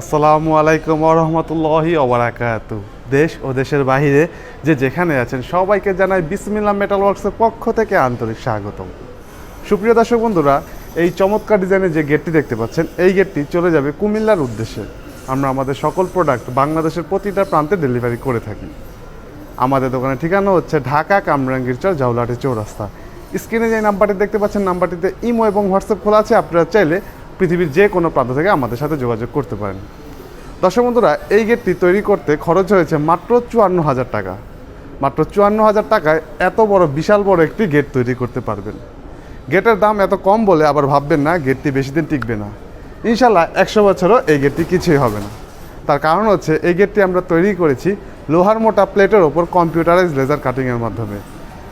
আসসালামু আলাইকুম রহমতুল্লাহি ওবরাকাত। দেশ ও দেশের বাইরে যে যেখানে আছেন, সবাইকে জানাই বিসমিল্লা মেটাল ওয়ার্কসের পক্ষ থেকে আন্তরিক স্বাগতম। সুপ্রিয় দর্শক বন্ধুরা, এই চমৎকার ডিজাইনের যে গেটটি দেখতে পাচ্ছেন, এই গেটটি চলে যাবে কুমিল্লার উদ্দেশ্যে। আমরা আমাদের সকল প্রোডাক্ট বাংলাদেশের প্রতিটা প্রান্তে ডেলিভারি করে থাকি। আমাদের দোকানের ঠিকানা হচ্ছে ঢাকা কামরাঙ্গীর চর, জাউলাটি চৌরাস্তা। স্ক্রিনে যে নাম্বারটি দেখতে পাচ্ছেন, নাম্বারটিতে ইমো এবং হোয়াটসঅ্যাপ খোলা আছে, আপনারা চাইলে পৃথিবীর যে কোনো প্রান্ত থেকে আমাদের সাথে যোগাযোগ করতে পারেন। দর্শক বন্ধুরা, এই গেটটি তৈরি করতে খরচ হয়েছে মাত্র চুয়ান্ন হাজার টাকা। মাত্র চুয়ান্ন হাজার টাকায় এত বড়, বিশাল বড় একটি গেট তৈরি করতে পারবেন। গেটের দাম এত কম বলে আবার ভাববেন না, গেটটি বেশি দিন টিকবে না। ইনশাল্লাহ একশো বছরও এই গেটটি কিছুই হবে না। তার কারণ হচ্ছে, এই গেটটি আমরা তৈরি করেছি লোহার মোটা প্লেটের ওপর কম্পিউটারাইজ লেজার কাটিংয়ের মাধ্যমে।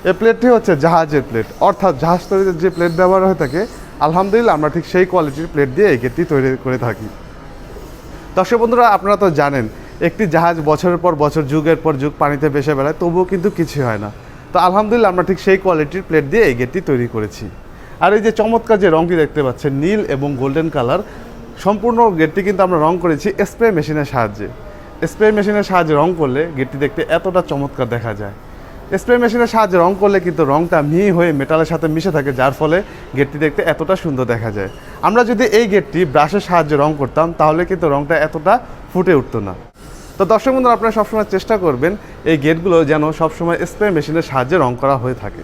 এই প্লেটটি হচ্ছে জাহাজের প্লেট, অর্থাৎ জাহাজ তৈরিতে যে প্লেট ব্যবহার হয়ে থাকে আলহামদুলিল্লাহ, আমরা ঠিক সেই কোয়ালিটির প্লেট দিয়ে এই গেটটি তৈরি করে থাকি। দর্শক বন্ধুরা, আপনারা তো জানেন, একটি জাহাজ বছরের পর বছর, যুগের পর যুগ পানিতে ভেসে বেড়ায়, তবুও কিন্তু কিছু হয় না। তো আলহামদুলিল্লাহ, আমরা ঠিক সেই কোয়ালিটির প্লেট দিয়ে এই গেটটি তৈরি করেছি। আর এই যে চমৎকার যে রঙটি দেখতে পাচ্ছেন, নীল এবং গোল্ডেন কালার সম্পূর্ণ গেটটি কিন্তু আমরা রং করেছি স্প্রে মেশিনের সাহায্যে। স্প্রে মেশিনের সাহায্যে রং করলে গেটটি দেখতে এতটা চমৎকার দেখা যায়। স্প্রে মেশিনের সাহায্যে রং করলে কিন্তু রংটা মিহি হয়ে মেটালের সাথে মিশে থাকে, যার ফলে গেটটি দেখতে এতটা সুন্দর দেখা যায়। আমরা যদি এই গেটটি ব্রাশের সাহায্যে রং করতাম, তাহলে কিন্তু রংটা এতটা ফুটে উঠতো না। তো দর্শক বন্ধুরা, আপনারা সবসময় চেষ্টা করবেন এই গেটগুলো যেন সবসময় স্প্রে মেশিনের সাহায্যে রং করা হয়ে থাকে।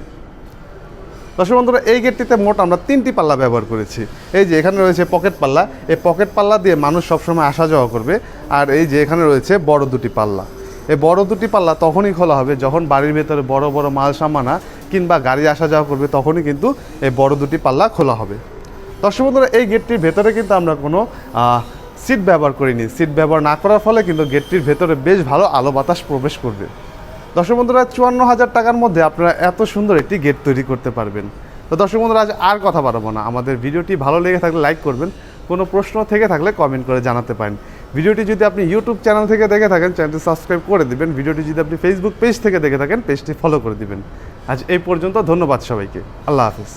দর্শক বন্ধুরা, এই গেটটিতে মোট আমরা তিনটি পাল্লা ব্যবহার করেছি। এই যে এখানে রয়েছে পকেট পাল্লা। এই পকেট পাল্লা দিয়ে মানুষ সবসময় আসা যাওয়া করবে। আর এই যে এখানে রয়েছে বড় দুটি পাল্লা। এই বড় দুটি পাল্লা তখনই খোলা হবে যখন বাড়ির ভেতরে বড় বড় মাল সামানা কিংবা গাড়ি আসা যাওয়া করবে, তখনই কিন্তু এই বড় দুটি পাল্লা খোলা হবে। দর্শক বন্ধুরা, এই গেটটির ভেতরে কিন্তু আমরা কোনো সিট ব্যবহার করিনি। সিট ব্যবহার না করার ফলে কিন্তু গেটটির ভেতরে বেশ ভালো আলো বাতাস প্রবেশ করবে। দর্শক বন্ধুরা, চুয়ান্ন হাজার টাকার মধ্যে আপনারা এত সুন্দর একটি গেট তৈরি করতে পারবেন। তো দর্শক বন্ধুরা, আজ আর কথা বাড়াবো না। আমাদের ভিডিওটি ভালো লেগে থাকলে লাইক করবেন। কোনো প্রশ্ন থেকে থাকলে কমেন্ট করে জানাতে পারেন। ভিডিওটি যদি আপনি ইউটিউব চ্যানেল থেকে দেখে থাকেন চ্যানেলটি সাবস্ক্রাইব করে দিবেন। ভিডিওটি যদি আপনি ফেসবুক পেজ থেকে দেখে থাকেন পেজটি ফলো করে দিবেন। আজ এই পর্যন্ত, ধন্যবাদ সবাইকে। আল্লাহ হাফিজ।